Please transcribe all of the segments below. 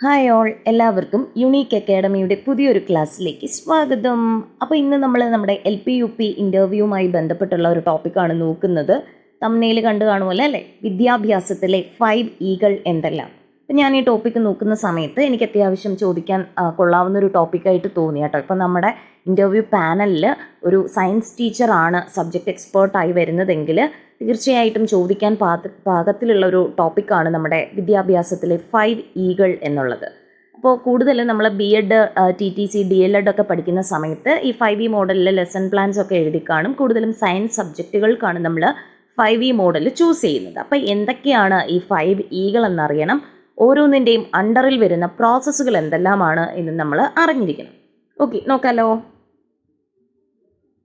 Hi all എല്ലാവർക്കും unique അക്കാഡമിയുടെ പുതിയൊരു ക്ലാസ്സിലേക്ക് സ്വാഗതം. അപ്പോൾ ഇന്ന് നമ്മൾ നമ്മുടെ എൽ പി യു പി ഇന്റർവ്യൂവുമായി ബന്ധപ്പെട്ടുള്ള ഒരു ടോപ്പിക്കാണ് നോക്കുന്നത്. തമ്മിൽ കണ്ടു കാണുമല്ലോ അല്ലേ? വിദ്യാഭ്യാസത്തിലെ ഫൈവ് ഈകൾ എന്തെല്ലാം? അപ്പം ഞാൻ ഈ ടോപ്പിക്ക് നോക്കുന്ന സമയത്ത് എനിക്ക് അത്യാവശ്യം ചോദിക്കാൻ കൊള്ളാവുന്ന ഒരു ടോപ്പിക്കായിട്ട് തോന്നി കേട്ടോ ഇപ്പം നമ്മുടെ ഇന്റർവ്യൂ പാനലിൽ ഒരു സയൻസ് ടീച്ചറാണ് സബ്ജക്റ്റ് എക്സ്പേർട്ടായി വരുന്നതെങ്കിൽ തീർച്ചയായിട്ടും ചോദിക്കാൻ പാക പാകത്തിലുള്ള ഒരു ടോപ്പിക്കാണ് നമ്മുടെ വിദ്യാഭ്യാസത്തിലെ ഫൈവ് ഈകൾ എന്നുള്ളത്. അപ്പോൾ കൂടുതൽ നമ്മൾ B Ed T T C D L Ed ഒക്കെ പഠിക്കുന്ന സമയത്ത് ഈ ഫൈവ് ഇ മോഡലിൽ ലെസൺ പ്ലാൻസ് ഒക്കെ എഴുതി കാണും. കൂടുതലും സയൻസ് സബ്ജക്റ്റുകൾക്കാണ് നമ്മൾ ഫൈവ് ഇ മോഡൽ ചൂസ് ചെയ്യുന്നത്. അപ്പോൾ എന്തൊക്കെയാണ് ഈ ഫൈവ് ഈകൾ എന്നറിയണം? ഓരോന്നിന്റെയും അണ്ടറിൽ വരുന്ന പ്രോസസ്സുകൾ എന്തെല്ലാമാണ് എന്ന് നമ്മൾ അറിഞ്ഞിരിക്കണം. ഓക്കെ നോക്കാലോ.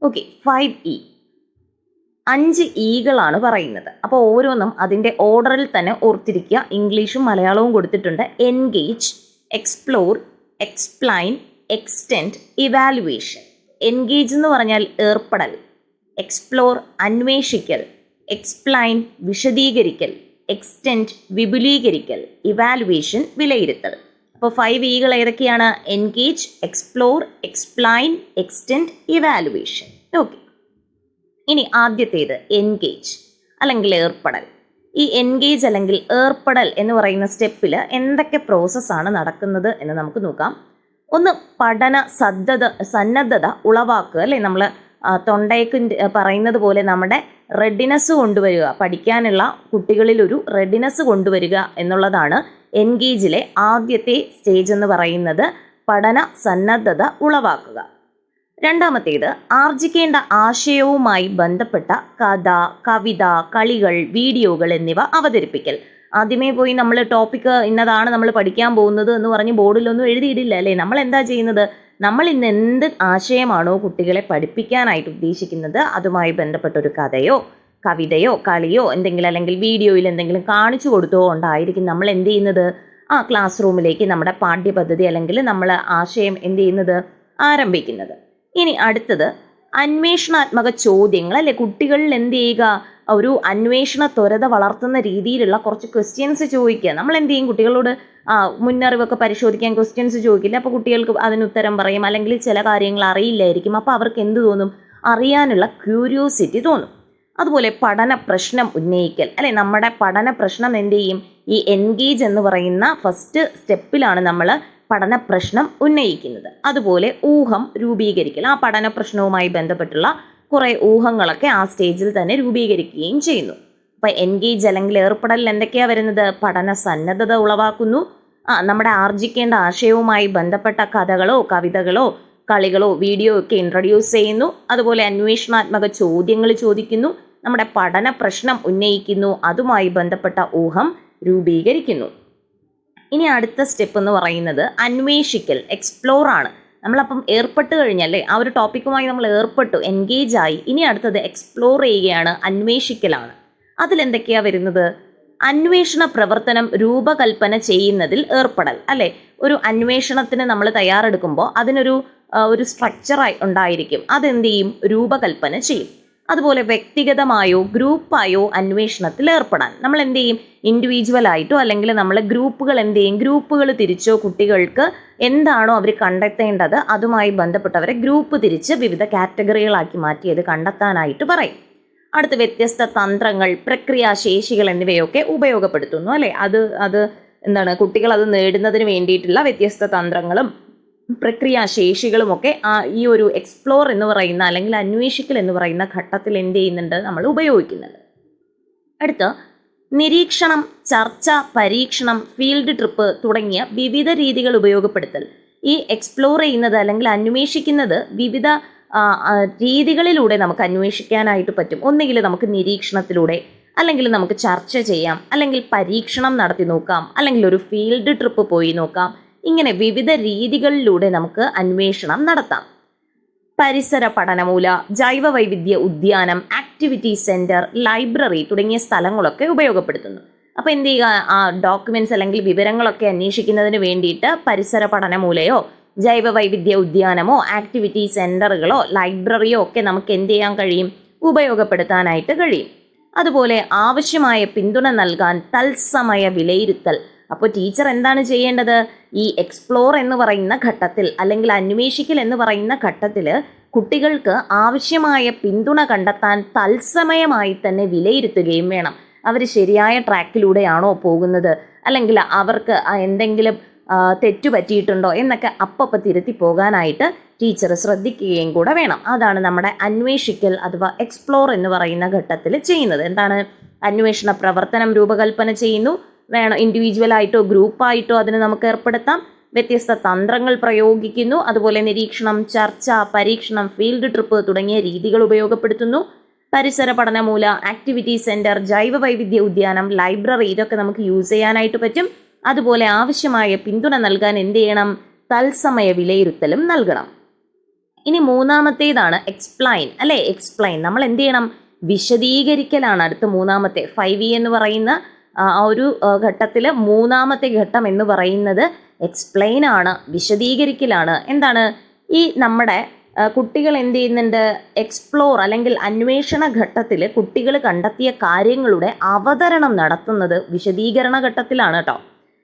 ഓക്കെ ഫൈവ് ഇ അഞ്ച് ഈകളാണ് പറയുന്നത്. അപ്പോൾ ഓരോന്നും അതിന്റെ ഓർഡറിൽ തന്നെ ഓർത്തിരിക്കുക. ഇംഗ്ലീഷും മലയാളവും കൊടുത്തിട്ടുണ്ട്. Engage explore explain extend evaluation engage എന്ന് പറഞ്ഞാൽ ഏർപ്പെടൽ എക്സ്പ്ലോർ അന്വേഷിക്കൽ എക്സ്പ്ലൈൻ വിശദീകരിക്കൽ എക്സ്റ്റെൻഡ് വിപുലീകരിക്കൽ ഇവാലുവേഷൻ വിലയിരുത്തൽ. അപ്പോൾ ഫൈവ് ഈകൾ ഏതൊക്കെയാണ്? Engage explore explain extend evaluation okay ഇനി ആദ്യത്തേത് എൻഗേജ് അല്ലെങ്കിൽ ഏർപ്പെടൽ. ഈ എൻഗേജ് അല്ലെങ്കിൽ ഏർപ്പെടൽ എന്ന് പറയുന്ന സ്റ്റെപ്പിൽ എന്തൊക്കെ പ്രോസസ്സാണ് നടക്കുന്നത് എന്ന് നമുക്ക് നോക്കാം. ഒന്ന് പഠന സദ്ധത സന്നദ്ധത ഉളവാക്കുക അല്ലേ? നമ്മൾ തൊണ്ടയ്ക്ക് പറയുന്നത് പോലെ നമ്മുടെ റെഡിനെസ് കൊണ്ടുവരിക പഠിക്കാനുള്ള കുട്ടികളിലൊരു റെഡിനെസ് കൊണ്ടുവരിക എന്നുള്ളതാണ് എൻഗേജിലെ ആദ്യത്തെ സ്റ്റേജ് എന്ന് പറയുന്നത് പഠന സന്നദ്ധത ഉളവാക്കുക. രണ്ടാമത്തേത് ആർജിക്കേണ്ട ആശയവുമായി ബന്ധപ്പെട്ട കഥ കവിത കളികൾ വീഡിയോകൾ എന്നിവ അവതരിപ്പിക്കൽ. ആദ്യമേ പോയി നമ്മൾ ടോപ്പിക്ക് ഇന്നതാണ് നമ്മൾ പഠിക്കാൻ പോകുന്നത് എന്ന് പറഞ്ഞ് ബോർഡിലൊന്നും എഴുതിയിടില്ല അല്ലേ? നമ്മൾ എന്താ ചെയ്യുന്നത്? നമ്മൾ ഇന്ന് എന്ത് ആശയമാണോ കുട്ടികളെ പഠിപ്പിക്കാനായിട്ട് ഉദ്ദേശിക്കുന്നത് അതുമായി ബന്ധപ്പെട്ട ഒരു കഥയോ കവിതയോ കളിയോ എന്തെങ്കിലും അല്ലെങ്കിൽ വീഡിയോയിൽ എന്തെങ്കിലും കാണിച്ചു കൊടുത്തോ ഉണ്ടായിരിക്കും. നമ്മൾ എന്ത് ചെയ്യുന്നത്? ആ ക്ലാസ് റൂമിലേക്ക് നമ്മുടെ പാഠ്യപദ്ധതി അല്ലെങ്കിൽ നമ്മൾ ആശയം എന്ത് ചെയ്യുന്നത്? ആരംഭിക്കുന്നത്. ഇനി അടുത്തത് അന്വേഷണാത്മക ചോദ്യങ്ങൾ അല്ലെ? കുട്ടികളിൽ എന്ത് ചെയ്യുക? ഒരു അന്വേഷണ ത്വരത വളർത്തുന്ന രീതിയിലുള്ള കുറച്ച് ക്വസ്റ്റ്യൻസ് ചോദിക്കുക. നമ്മൾ എന്ത് ചെയ്യും? കുട്ടികളോട് മുന്നറിവൊക്കെ പരിശോധിക്കാൻ ക്വസ്റ്റ്യൻസ് ചോദിക്കില്ല. അപ്പോൾ കുട്ടികൾക്ക് അതിന് ഉത്തരം പറയും. അല്ലെങ്കിൽ ചില കാര്യങ്ങൾ അറിയില്ലായിരിക്കും. അപ്പോൾ അവർക്ക് എന്ത് തോന്നും? അറിയാനുള്ള ക്യൂരിയോസിറ്റി തോന്നും. അതുപോലെ പഠന പ്രശ്നം ഉന്നയിക്കൽ. അല്ലെ നമ്മുടെ പഠന പ്രശ്നം എന്ത് ചെയ്യും? ഈ എൻഗേജ് എന്ന് പറയുന്ന ഫസ്റ്റ് സ്റ്റെപ്പിലാണ് നമ്മൾ പഠന പ്രശ്നം ഉന്നയിക്കുന്നത്. അതുപോലെ ഊഹം രൂപീകരിക്കൽ. ആ പഠന പ്രശ്നവുമായി ബന്ധപ്പെട്ടുള്ള കുറേ ഊഹങ്ങളൊക്കെ ആ സ്റ്റേജിൽ തന്നെ രൂപീകരിക്കുകയും ചെയ്യുന്നു. അപ്പോൾ എൻഗേജ് അല്ലെങ്കിൽ ഏർപ്പെടലിൽ എന്തൊക്കെയാണ് വരുന്നത്? പഠന സന്നദ്ധത ഉളവാക്കുന്നു. ആ നമ്മുടെ ആർജിക്കേണ്ട ആശയവുമായി ബന്ധപ്പെട്ട കഥകളോ കവിതകളോ കളികളോ വീഡിയോ ഒക്കെ ഇൻട്രൊഡ്യൂസ് ചെയ്യുന്നു. അതുപോലെ അന്വേഷണാത്മക ചോദ്യങ്ങൾ ചോദിക്കുന്നു. നമ്മുടെ പഠന പ്രശ്നം ഉന്നയിക്കുന്നു. അതുമായി ബന്ധപ്പെട്ട ഊഹം രൂപീകരിക്കുന്നു. ഇനി അടുത്ത സ്റ്റെപ്പ് എന്ന് പറയുന്നത് അന്വേഷിക്കൽ എക്സ്പ്ലോർ ആണ്. നമ്മളപ്പം ഏർപ്പെട്ട് കഴിഞ്ഞല്ലേ? ആ ഒരു ടോപ്പിക്കുമായി നമ്മൾ ഏർപ്പെട്ടു എൻഗേജ് ആയി. ഇനി അടുത്തത് എക്സ്പ്ലോർ ചെയ്യുകയാണ് അന്വേഷിക്കലാണ്. അതിലെന്തൊക്കെയാണ് വരുന്നത്? അന്വേഷണ പ്രവർത്തനം രൂപകൽപ്പന ചെയ്യുന്നതിൽ ഏർപ്പെടൽ അല്ലേ? ഒരു അന്വേഷണത്തിന് നമ്മൾ തയ്യാറെടുക്കുമ്പോൾ അതിനൊരു ഒരു സ്ട്രക്ചറായി ഉണ്ടായിരിക്കും. അതെന്ത് ചെയ്യും? രൂപകൽപ്പന ചെയ്യും. അതുപോലെ വ്യക്തിഗതമായോ ഗ്രൂപ്പായോ അന്വേഷണത്തിൽ ഏർപ്പെടാൻ. നമ്മൾ എന്ത് ചെയ്യും? ഇൻഡിവിജ്വൽ ആയിട്ടോ അല്ലെങ്കിൽ നമ്മൾ ഗ്രൂപ്പുകൾ എന്ത് ചെയ്യും? ഗ്രൂപ്പുകൾ തിരിച്ചോ കുട്ടികൾക്ക് എന്താണോ അവർ കണ്ടെത്തേണ്ടത് അതുമായി ബന്ധപ്പെട്ടവരെ ഗ്രൂപ്പ് തിരിച്ച് വിവിധ കാറ്റഗറികളാക്കി മാറ്റിയത് കണ്ടെത്താനായിട്ട് പറയും. അടുത്ത് വ്യത്യസ്ത തന്ത്രങ്ങൾ പ്രക്രിയാശേഷികൾ എന്നിവയൊക്കെ ഉപയോഗപ്പെടുത്തുന്നു അല്ലേ? അത് അത് എന്താണ്? കുട്ടികൾ അത് നേടുന്നതിന് വേണ്ടിയിട്ടുള്ള വ്യത്യസ്ത തന്ത്രങ്ങളും പ്രക്രിയാശേഷികളുമൊക്കെ ആ ഈ ഒരു എക്സ്പ്ലോർ എന്ന് പറയുന്ന അല്ലെങ്കിൽ അന്വേഷിക്കൽ എന്ന് പറയുന്ന ഘട്ടത്തിൽ എന്ത് ചെയ്യുന്നുണ്ട് നമ്മൾ ഉപയോഗിക്കുന്നുണ്ട്. അടുത്ത നിരീക്ഷണം ചർച്ച പരീക്ഷണം ഫീൽഡ് ട്രിപ്പ് തുടങ്ങിയ വിവിധ രീതികൾ ഉപയോഗപ്പെടുത്തൽ. ഈ എക്സ്പ്ലോർ ചെയ്യുന്നത് അല്ലെങ്കിൽ അന്വേഷിക്കുന്നത് വിവിധ രീതികളിലൂടെ നമുക്ക് അന്വേഷിക്കാനായിട്ട് പറ്റും. ഒന്നുകിൽ നമുക്ക് നിരീക്ഷണത്തിലൂടെ അല്ലെങ്കിൽ നമുക്ക് ചർച്ച ചെയ്യാം. അല്ലെങ്കിൽ പരീക്ഷണം നടത്തി നോക്കാം. അല്ലെങ്കിൽ ഒരു ഫീൽഡ് ട്രിപ്പ് പോയി നോക്കാം. ഇങ്ങനെ വിവിധ രീതികളിലൂടെ നമുക്ക് അന്വേഷണം നടത്താം. പരിസര പഠനമൂല ജൈവ വൈവിധ്യ ഉദ്യാനം ആക്ടിവിറ്റി സെന്റർ ലൈബ്രറി തുടങ്ങിയ സ്ഥലങ്ങളൊക്കെ ഉപയോഗപ്പെടുത്തുന്നു. അപ്പോൾ എന്ത് ചെയ്യുക? ആ ഡോക്യുമെന്റ്സ് അല്ലെങ്കിൽ വിവരങ്ങളൊക്കെ അന്വേഷിക്കുന്നതിന് വേണ്ടിയിട്ട് പരിസര പഠനമൂലയോ ജൈവ വൈവിധ്യ ഉദ്യാനമോ ആക്ടിവിറ്റി സെന്ററുകളോ ലൈബ്രറിയോ ഒക്കെ നമുക്ക് എന്ത് ചെയ്യാൻ കഴിയും? ഉപയോഗപ്പെടുത്താനായിട്ട് കഴിയും. അതുപോലെ ആവശ്യമായ പിന്തുണ നൽകാൻ തത്സമയ വിലയിരുത്തൽ അപ്പോൾ ടീച്ചർ എന്താണ് ചെയ്യേണ്ടത്? ഈ എക്സ്പ്ലോർ എന്ന് പറയുന്ന ഘട്ടത്തിൽ അല്ലെങ്കിൽ അന്വേഷിക്കൽ എന്ന് പറയുന്ന ഘട്ടത്തിൽ കുട്ടികൾക്ക് ആവശ്യമായ പിന്തുണ കണ്ടെത്താൻ തത്സമയമായി തന്നെ വിലയിരുത്തുകയും വേണം. അവർ ശരിയായ ട്രാക്കിലൂടെയാണോ പോകുന്നത്? അല്ലെങ്കിൽ അവർക്ക് എന്തെങ്കിലും തെറ്റു പറ്റിയിട്ടുണ്ടോ എന്നൊക്കെ അപ്പപ്പം തിരുത്തി പോകാനായിട്ട് ടീച്ചർ ശ്രദ്ധിക്കുകയും കൂടെ വേണം. അതാണ് നമ്മുടെ അന്വേഷിക്കൽ അഥവാ എക്സ്പ്ലോർ എന്ന് പറയുന്ന ഘട്ടത്തിൽ ചെയ്യുന്നത്. എന്താണ്? അന്വേഷണ പ്രവർത്തനം രൂപകൽപ്പന ചെയ്യുന്നു. വേണം ഇൻഡിവിജ്വൽ ആയിട്ടോ ഗ്രൂപ്പായിട്ടോ അതിന് നമുക്ക് ഏർപ്പെടുത്താം. വ്യത്യസ്ത തന്ത്രങ്ങൾ പ്രയോഗിക്കുന്നു. അതുപോലെ നിരീക്ഷണം ചർച്ച പരീക്ഷണം ഫീൽഡ് ട്രിപ്പ് തുടങ്ങിയ രീതികൾ ഉപയോഗപ്പെടുത്തുന്നു. പരിസര പഠനമൂല ആക്ടിവിറ്റി സെന്റർ ജൈവ വൈവിധ്യ ഉദ്യാനം ലൈബ്രറി ഇതൊക്കെ നമുക്ക് യൂസ് ചെയ്യാനായിട്ട് പറ്റും. അതുപോലെ ആവശ്യമായ പിന്തുണ നൽകാൻ എന്ത് ചെയ്യണം? തത്സമയ വിലയിരുത്തലും നൽകണം. ഇനി മൂന്നാമത്തേതാണ് എക്സ്പ്ലൈൻ അല്ലേ? എക്സ്പ്ലൈൻ നമ്മൾ എന്ത് ചെയ്യണം? വിശദീകരിക്കലാണ് അടുത്ത മൂന്നാമത്തെ. ഫൈവ് ഇ എന്ന് പറയുന്ന ആ ഒരു ഘട്ടത്തിൽ മൂന്നാമത്തെ ഘട്ടം എന്ന് പറയുന്നത് എക്സ്പ്ലെയിൻ ആണ് വിശദീകരിക്കലാണ്. എന്താണ്? ഈ നമ്മുടെ കുട്ടികൾ എന്ത് ചെയ്യുന്നുണ്ട്? എക്സ്പ്ലോർ അല്ലെങ്കിൽ അന്വേഷണ ഘട്ടത്തിൽ കുട്ടികൾ കണ്ടെത്തിയ കാര്യങ്ങളുടെ അവതരണം നടത്തുന്നത് വിശദീകരണ ഘട്ടത്തിലാണ് കേട്ടോ.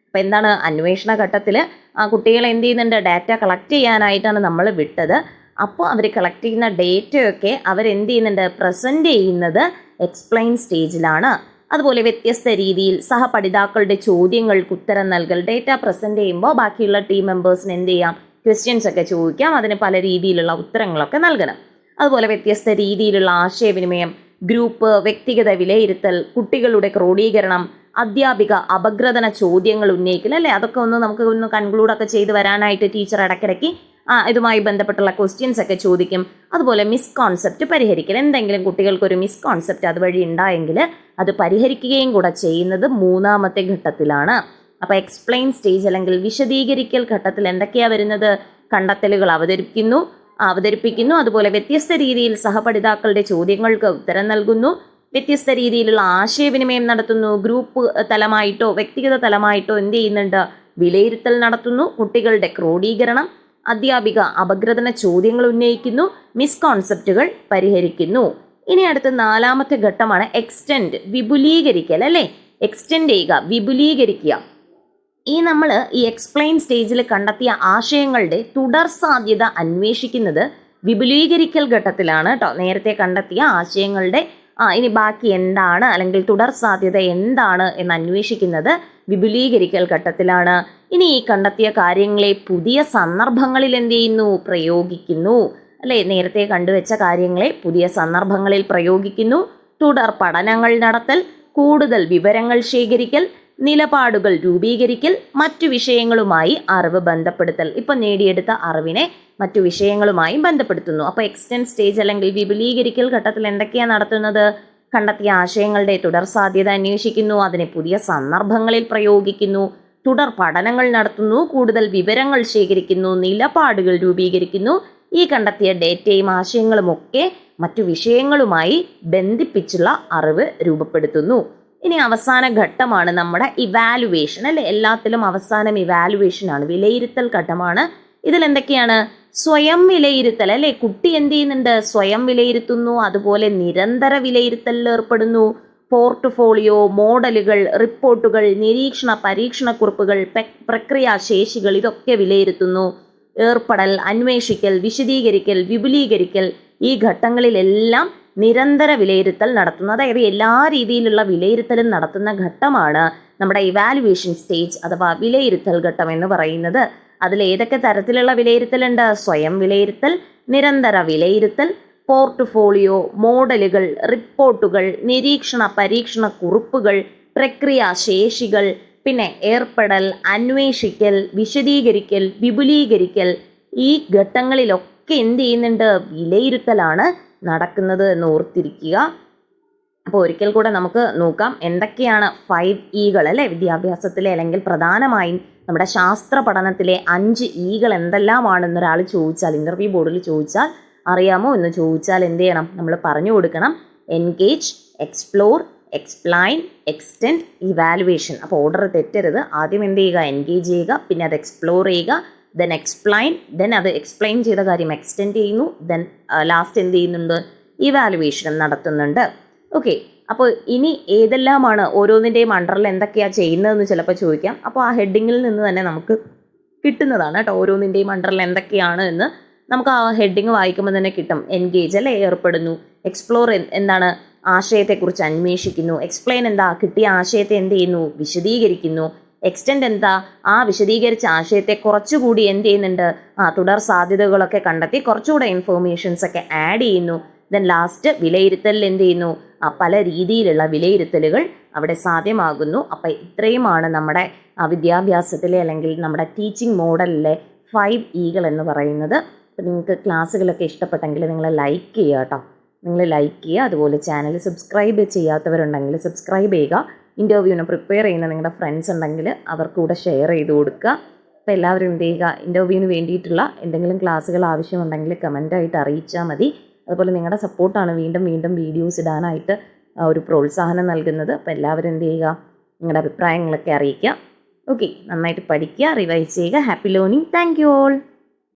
അപ്പം എന്താണ്? അന്വേഷണ ഘട്ടത്തിൽ ആ കുട്ടികൾ എന്ത് ചെയ്യുന്നുണ്ട്? ഡാറ്റ കളക്ട് ചെയ്യാനായിട്ടാണ് നമ്മൾ വിട്ടത്. അപ്പോൾ അവർ കളക്ട് ചെയ്യുന്ന ഡേറ്റയൊക്കെ അവരെന്ത് ചെയ്യുന്നുണ്ട്? പ്രസന്റ് ചെയ്യുന്നത് എക്സ്പ്ലെയിൻ സ്റ്റേജിലാണ് അതുപോലെ വ്യത്യസ്ത രീതിയിൽ സഹപഠിതാക്കളുടെ ചോദ്യങ്ങൾക്ക് ഉത്തരം നൽകൽ ഡേറ്റ പ്രസന്റ് ചെയ്യുമ്പോൾ ബാക്കിയുള്ള ടീം മെമ്പേഴ്സിന് എന്ത് ചെയ്യാം? ക്വസ്റ്റ്യൻസ് ഒക്കെ ചോദിക്കാം അതിന് പല രീതിയിലുള്ള ഉത്തരങ്ങളൊക്കെ നൽകണം. അതുപോലെ വ്യത്യസ്ത രീതിയിലുള്ള ആശയവിനിമയം ഗ്രൂപ്പ് വ്യക്തിഗത വിലയിരുത്തൽ കുട്ടികളുടെ ക്രോഡീകരണം അധ്യാപിക അപഗ്രഥന ചോദ്യങ്ങൾ ഉന്നയിക്കൽ അല്ലേ? അതൊക്കെ ഒന്ന് നമുക്ക് ഒന്ന് കൺക്ലൂഡൊക്കെ ചെയ്ത് വരാനായിട്ട് ടീച്ചർ ഇടയ്ക്കിടയ്ക്ക് ഇതുമായി ബന്ധപ്പെട്ടുള്ള ക്വസ്റ്റ്യൻസ് ഒക്കെ ചോദിക്കും. അതുപോലെ മിസ് കോൺസെപ്റ്റ് പരിഹരിക്കൽ. എന്തെങ്കിലും കുട്ടികൾക്കൊരു മിസ് കോൺസെപ്റ്റ് അതുവഴി ഉണ്ടായെങ്കിൽ അത് പരിഹരിക്കുകയും കൂടെ ചെയ്യുന്നത് മൂന്നാമത്തെ ഘട്ടത്തിലാണ്. അപ്പോൾ എക്സ്പ്ലെയിൻ സ്റ്റേജ് അല്ലെങ്കിൽ വിശദീകരിക്കൽ ഘട്ടത്തിൽ എന്തൊക്കെയാണ് വരുന്നത്? കണ്ടെത്തലുകൾ അവതരിപ്പിക്കുന്നു അവതരിപ്പിക്കുന്നു. അതുപോലെ വ്യത്യസ്ത രീതിയിൽ സഹപഠിതാക്കളുടെ ചോദ്യങ്ങൾക്ക് ഉത്തരം നൽകുന്നു. വ്യത്യസ്ത രീതിയിലുള്ള ആശയവിനിമയം നടത്തുന്നു. ഗ്രൂപ്പ് തലമായിട്ടോ വ്യക്തിഗത തലമായിട്ടോ എന്ത് ചെയ്യുന്നുണ്ട്? വിലയിരുത്തൽ നടത്തുന്നു. കുട്ടികളുടെ ക്രോഡീകരണം അധ്യാപിക അപഗ്രഥന ചോദ്യങ്ങൾ ഉന്നയിക്കുന്നു മിസ്കോൺസെപ്റ്റുകൾ പരിഹരിക്കുന്നു. ഇനി അടുത്ത നാലാമത്തെ ഘട്ടമാണ് എക്സ്റ്റെൻഡ് വിപുലീകരിക്കൽ അല്ലേ? എക്സ്റ്റെൻഡ് ചെയ്യുക വിപുലീകരിക്കുക. ഈ നമ്മൾ ഈ എക്സ്പ്ലെയിൻ സ്റ്റേജിൽ കണ്ടെത്തിയ ആശയങ്ങളുടെ തുടർ സാധ്യത അന്വേഷിക്കുന്നത് വിപുലീകരിക്കൽ ഘട്ടത്തിലാണ് കേട്ടോ നേരത്തെ കണ്ടെത്തിയ ആശയങ്ങളുടെ ആ ഇനി ബാക്കി എന്താണ് അല്ലെങ്കിൽ തുടർ സാധ്യത എന്താണ് എന്ന് അന്വേഷിക്കുന്നത് വിപുലീകരിക്കൽ ഘട്ടത്തിലാണ്. ഇനി ഈ കണ്ടെത്തിയ കാര്യങ്ങളെ പുതിയ സന്ദർഭങ്ങളിൽ എന്ത് ചെയ്യുന്നു? പ്രയോഗിക്കുന്നു. അല്ലേ? നേരത്തെ കണ്ടുവച്ച കാര്യങ്ങളെ പുതിയ സന്ദർഭങ്ങളിൽ പ്രയോഗിക്കുന്നു. തുടർ പഠനങ്ങൾ നടത്തൽ കൂടുതൽ വിവരങ്ങൾ ശേഖരിക്കൽ നിലപാടുകൾ രൂപീകരിക്കൽ മറ്റു വിഷയങ്ങളുമായി അറിവ് ബന്ധപ്പെടുത്തൽ. ഇപ്പം നേടിയെടുത്ത അറിവിനെ മറ്റു വിഷയങ്ങളുമായി ബന്ധപ്പെടുത്തുന്നു. അപ്പോൾ എക്സ്റ്റൻഡ് സ്റ്റേജ് അല്ലെങ്കിൽ വിപുലീകരിക്കൽ ഘട്ടത്തിൽ എന്തൊക്കെയാണ് നടത്തുന്നത്? കണ്ടെത്തിയ ആശയങ്ങളുടെ തുടർ സാധ്യത അന്വേഷിക്കുന്നു അതിനെ പുതിയ സന്ദർഭങ്ങളിൽ പ്രയോഗിക്കുന്നു തുടർ പഠനങ്ങൾ നടത്തുന്നു കൂടുതൽ വിവരങ്ങൾ ശേഖരിക്കുന്നു നിലപാടുകൾ രൂപീകരിക്കുന്നു. ഈ കണ്ടെത്തിയ ഡേറ്റയും ആശയങ്ങളും ഒക്കെ മറ്റു വിഷയങ്ങളുമായി ബന്ധിപ്പിച്ചുള്ള അറിവ് രൂപപ്പെടുത്തുന്നു. ഇനി അവസാന ഘട്ടമാണ് നമ്മുടെ ഇവാലുവേഷൻ അല്ലെ? എല്ലാത്തിലും അവസാനം ഇവാലുവേഷൻ ആണ് വിലയിരുത്തൽ ഘട്ടമാണ്. ഇതിൽ എന്തൊക്കെയാണ് സ്വയം വിലയിരുത്തൽ അല്ലെ? കുട്ടി എന്ത് ചെയ്യുന്നുണ്ട്? സ്വയം വിലയിരുത്തുന്നു. അതുപോലെ നിരന്തര വിലയിരുത്തലിൽ ഏർപ്പെടുന്നു. പോർട്ട്ഫോളിയോ മോഡലുകൾ റിപ്പോർട്ടുകൾ നിരീക്ഷണ പരീക്ഷണ കുറിപ്പുകൾ പ്രക്രിയാശേഷികൾ ഇതൊക്കെ വിലയിരുത്തുന്നു. ഏർപ്പെടൽ അന്വേഷിക്കൽ വിശദീകരിക്കൽ വിപുലീകരിക്കൽ ഈ ഘട്ടങ്ങളിലെല്ലാം നിരന്തര വിലയിരുത്തൽ നടത്തുന്നു. അതായത് എല്ലാ രീതിയിലുള്ള വിലയിരുത്തലും നടത്തുന്ന ഘട്ടമാണ് നമ്മുടെ ഇവാലുവേഷൻ സ്റ്റേജ് അഥവാ വിലയിരുത്തൽ ഘട്ടം എന്ന് പറയുന്നത്. അതിൽ ഏതൊക്കെ തരത്തിലുള്ള വിലയിരുത്തലുണ്ട്? സ്വയം വിലയിരുത്തൽ നിരന്തര വിലയിരുത്തൽ പോർട്ട്ഫോളിയോ മോഡലുകൾ റിപ്പോർട്ടുകൾ നിരീക്ഷണ പരീക്ഷണ കുറിപ്പുകൾ പ്രക്രിയാശേഷികൾ പിന്നെ ഏർപ്പെടൽ അന്വേഷിക്കൽ വിശദീകരിക്കൽ വിപുലീകരിക്കൽ. ഈ ഘട്ടങ്ങളിലൊക്കെ എന്ത് ചെയ്യുന്നുണ്ട്? വിലയിരുത്തലാണ് നടക്കുന്നത് എന്ന് ഓർത്തിരിക്കുക. അപ്പോൾ ഒരിക്കൽ കൂടെ നമുക്ക് നോക്കാം. എന്തൊക്കെയാണ് ഫൈവ് ഇകൾ അല്ലേ? വിദ്യാഭ്യാസത്തിലെ അല്ലെങ്കിൽ പ്രധാനമായും നമ്മുടെ ശാസ്ത്ര പഠനത്തിലെ അഞ്ച് ഇകൾ എന്തെല്ലാമാണെന്നൊരാൾ ചോദിച്ചാൽ ഇന്റർവ്യൂ ബോർഡിൽ ചോദിച്ചാൽ അറിയാമോ എന്ന് ചോദിച്ചാൽ എന്ത് ചെയ്യണം? നമ്മൾ പറഞ്ഞു കൊടുക്കണം. Engage explore explain extend evaluation അപ്പോൾ ഓർഡർ തെറ്റരുത്. ആദ്യം എന്ത് ചെയ്യുക? എൻഗേജ് ചെയ്യുക. പിന്നെ അത് എക്സ്പ്ലോർ ചെയ്യുക. ദെൻ എക്സ്പ്ലൈൻ ദെൻ അത് എക്സ്പ്ലെയിൻ ചെയ്ത കാര്യം എക്സ്റ്റെൻഡ് ചെയ്യുന്നു. ദെൻ ലാസ്റ്റ് എന്ത് ചെയ്യുന്നുണ്ട്? ഇവാലുവേഷനും നടത്തുന്നുണ്ട്. ഓക്കെ അപ്പോൾ ഇനി ഏതെല്ലാമാണ് ഓരോന്നിന്റെയും അണ്ടറിൽ എന്തൊക്കെയാണ് ചെയ്യുന്നതെന്ന് ചിലപ്പോൾ ചോദിക്കാം. അപ്പോൾ ആ ഹെഡിങ്ങിൽ നിന്ന് തന്നെ നമുക്ക് കിട്ടുന്നതാണ് കേട്ടോ. ഓരോന്നിന്റെയും അണ്ടറിൽ എന്തൊക്കെയാണ് എന്ന് നമുക്ക് ആ ഹെഡിങ് വായിക്കുമ്പോൾ തന്നെ കിട്ടും. എൻഗേജ് അല്ലെ? ഏർപ്പെടുന്നു. എക്സ്പ്ലോർ എന്താണ്? ആശയത്തെക്കുറിച്ച് അന്വേഷിക്കുന്നു. എക്സ്പ്ലെയിൻ എന്താ? കിട്ടിയ ആശയത്തെ എന്ത് ചെയ്യുന്നു? വിശദീകരിക്കുന്നു. എക്സ്റ്റെൻഡ് എന്താ? ആ വിശദീകരിച്ച ആശയത്തെ കുറച്ചുകൂടി എന്ത് ചെയ്യുന്നുണ്ട്? ആ തുടർ സാധ്യതകളൊക്കെ കണ്ടെത്തി കുറച്ചുകൂടെ ഇൻഫോർമേഷൻസ് ഒക്കെ ആഡ് ചെയ്യുന്നു. ദെൻ ലാസ്റ്റ് വിലയിരുത്തലിൽ എന്ത് ചെയ്യുന്നു? പല രീതിയിലുള്ള വിലയിരുത്തലുകൾ അവിടെ സാധ്യമാകുന്നു. അപ്പം ഇത്രയുമാണ് നമ്മുടെ വിദ്യാഭ്യാസത്തിലെ അല്ലെങ്കിൽ നമ്മുടെ ടീച്ചിങ് മോഡലിലെ ഫൈവ് ഈകൾ എന്ന് പറയുന്നത്. അപ്പം നിങ്ങൾക്ക് ക്ലാസ്സുകളൊക്കെ ഇഷ്ടപ്പെട്ടെങ്കിൽ നിങ്ങൾ ലൈക്ക് ചെയ്യുക കേട്ടോ നിങ്ങൾ ലൈക്ക് ചെയ്യുക. അതുപോലെ ചാനൽ സബ്സ്ക്രൈബ് ചെയ്യാത്തവരുണ്ടെങ്കിൽ സബ്സ്ക്രൈബ് ചെയ്യുക. ഇന്റർവ്യൂവിന് പ്രിപ്പയർ ചെയ്യുന്ന നിങ്ങളുടെ ഫ്രണ്ട്സ് ഉണ്ടെങ്കിൽ അവർക്കൂടെ ഷെയർ ചെയ്ത് കൊടുക്കുക. അപ്പോൾ എല്ലാവരും എന്ത് ചെയ്യുക? ഇന്റർവ്യൂവിന് വേണ്ടിയിട്ടുള്ള എന്തെങ്കിലും ക്ലാസ്സുകൾ ആവശ്യമുണ്ടെങ്കിൽ കമന്റായിട്ട് അറിയിച്ചാൽ മതി. അതുപോലെ നിങ്ങളുടെ സപ്പോർട്ടാണ് വീണ്ടും വീണ്ടും വീഡിയോസ് ഇടാനായിട്ട് ഒരു പ്രോത്സാഹനം നൽകുന്നത്. അപ്പോൾ എല്ലാവരും എന്ത് ചെയ്യുക? നിങ്ങളുടെ അഭിപ്രായങ്ങളൊക്കെ അറിയിക്കുക. ഓക്കെ. നന്നായിട്ട് പഠിക്കുക റിവൈസ് ചെയ്യുക. Happy learning. Thank you all.